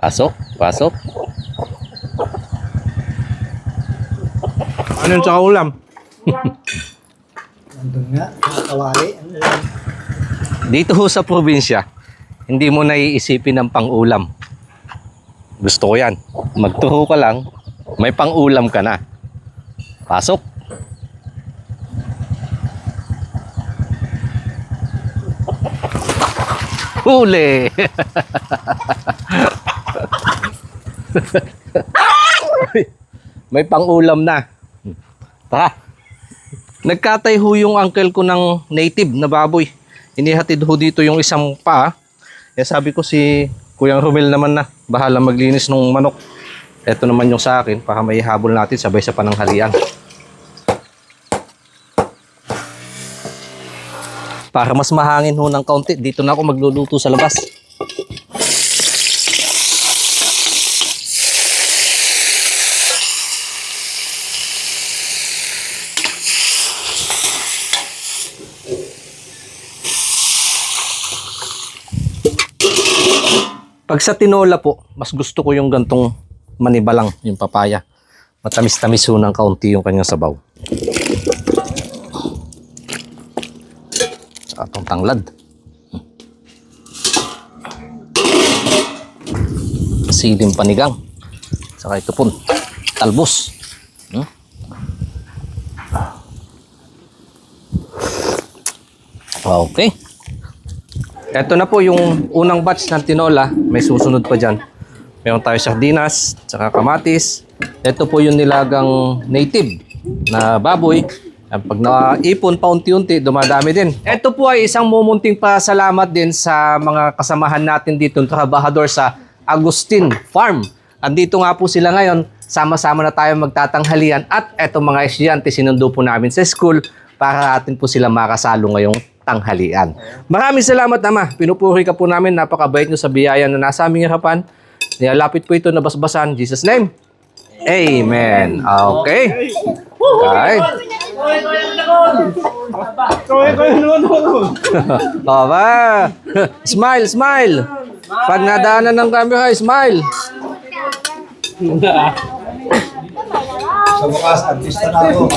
Pasok, pasok. Ano yung tsaka ulam? Nandun nga, nakakawari. Ano. Dito ho sa probinsya, hindi mo naiisipin ng pang-ulam. Gusto ko yan. Magtuho ka lang, may pang-ulam ka na. Pasok. Huli! may pang-ulam na. Tara. Nagkatay ho yung uncle ko ng native na baboy. Inihatid ho dito yung isang pa. Kaya sabi ko si Kuyang Romel naman na, bahala maglinis ng manok. Ito naman yung sa akin, para may habol natin sabay sa pananghalian. Para mas mahangin ho ng kaunti, dito na ako magluluto sa labas. Pag sa tinola po, mas gusto ko yung gantong manibalang, yung papaya. Matamis-tamis ho ng kaunti yung kanyang sabaw. Sa atong tanglad. Siling panigang. Saka ito po, talbos. Hmm? Okay. Ito na po yung unang batch ng tinola. May susunod pa dyan. Meron tayo sardinas, tsaka kamatis. Ito po yung nilagang native na baboy. Pag naipon paunti-unti, dumadami din. Ito po ay isang mumunting pasalamat din sa mga kasamahan natin dito, trabahador sa Agustin Farm. Andito nga po sila ngayon, sama-sama na tayo magtatanghalian at eto mga estudyante sinundo po namin sa school para atin po sila makasalo ngayong tanghalian. Maraming salamat Ama. Pinupuri ka po namin. Napakabait nyo sa biyaya na nasa aming harapan. Nilalapit po ito na basbasan. Jesus name. Amen. Okay. Okay. O ba? Smile, smile. Pag nadaanan ng camera, smile. Sa bukas, artista na ako.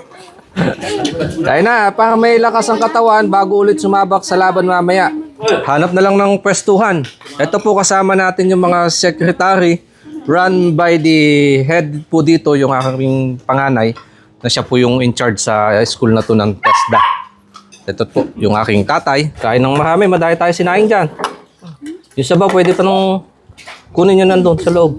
Kaya na, para may lakas ang katawan bago ulit sumabak sa laban mamaya. Hanap na lang ng pwestuhan. Ito po kasama natin yung mga secretary run by the head po dito, yung aking panganay, na siya po yung in charge sa school na to ng TESDA. Ito po, yung aking tatay. Kain ng marami, madaya tayo sinaing dyan. Yung sabaw, pwede pa nung kunin nyo nandun sa loob.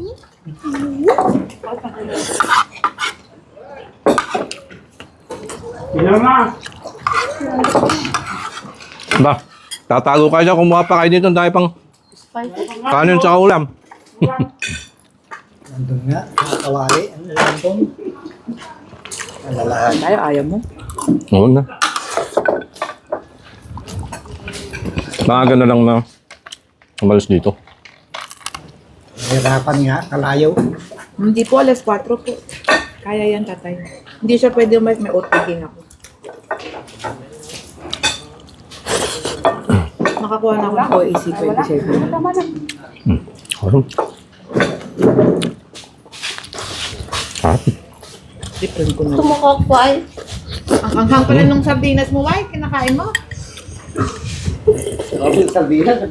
Ba, tatago kayo dyan, kumuha pa kayo dito, dahil pang kanin sa ulam. Nandun nga, nakakawari. Ano lang doon? Alalahan. Tayo, ayaw mo. Oo na. Maaga na lang na umalis dito. Hirapan nga, kalayo. Hindi po, alas 4 po. Kaya yan, tatay. Hindi siya pwede umalis, may OTG ako. Makakuha na ako ng OAC 27. Ayun. Ah, Different ko na. Tumukok po ay. Ang anghang pala nung sardinas mo, Wai, kinakain mo.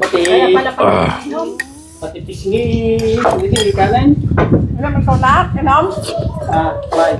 Kaya pala pa. Pati pisngi, hindi kanan. Alam mo ikaw lahat, alam? Ah, right.